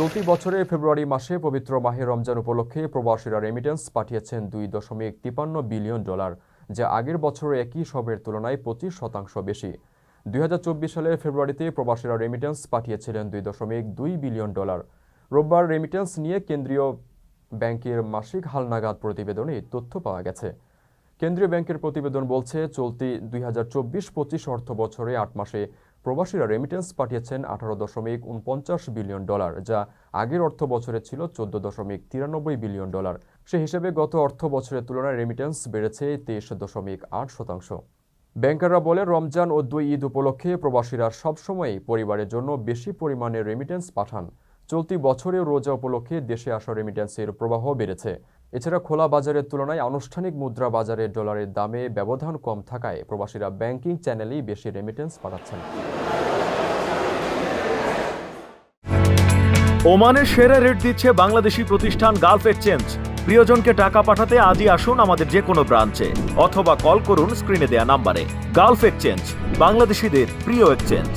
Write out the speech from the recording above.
চলতি বছরের ফেব্রুয়ারি মাসে পবিত্র মাহে রমজান উপলক্ষে প্রবাসীরা রেমিটেন্স পাঠিয়েছেন দুই দশমিক তিপান্ন বিলিয়ন ডলার, যা আগের বছরের একই সবের তুলনায় পঁচিশ শতাংশ বেশি। দুই হাজার চব্বিশ সালের ফেব্রুয়ারিতে প্রবাসীরা রেমিটেন্স পাঠিয়েছিলেন দুই দশমিক দুই বিলিয়ন ডলার। রোববার রেমিটেন্স নিয়ে কেন্দ্রীয় ব্যাংকের মাসিক হালনাগাদ প্রতিবেদনে তথ্য পাওয়া গেছে। কেন্দ্রীয় ব্যাংকের প্রতিবেদন বলছে, চলতি দুই হাজার চব্বিশ পঁচিশ অর্থ বছরে আট মাসে প্রবাসীরা রেমিটেন্স পাঠিয়েছেন আঠারো দশমিক উনপঞ্চাশ বিলিয়ন ডলার, যা আগের অর্থ বছরে ছিল চোদ্দ দশমিক তিরানব্বই বিলিয়ন ডলার। সে হিসেবে গত অর্থ বছরের তুলনায় রেমিটেন্স বেড়েছে তেইশ দশমিক আট শতাংশ। ব্যাংকাররা বলে, রমজান ও দুই ঈদ উপলক্ষে প্রবাসীরা সবসময়ই পরিবারের জন্য বেশি পরিমাণে রেমিটেন্স পাঠান। চলতি বছরেও রোজা উপলক্ষে দেশে আসা রেমিটেন্সের প্রবাহ বেড়েছে। এছাড়া খোলা বাজারের তুলনায় আনুষ্ঠানিক মুদ্রা বাজারে ডলারের দামে ব্যবধান কম থাকায় প্রবাসীরা ব্যাংকিং চ্যানেলেই বেশি রেমিটেন্স পাঠাচ্ছেন ওমানের সেরা রেট দিচ্ছে বাংলাদেশি প্রতিষ্ঠান গালফ এক্সচেঞ্জ প্রিয়জনকে টাকা পাঠাতে আজই আসুন আমাদের যে কোনো ব্রাঞ্চে অথবা কল করুন স্ক্রিনে দেয়া নাম্বারে গালফ এক্সচেঞ্জ বাংলাদেশিদের প্রিয় এক্সচেঞ্জ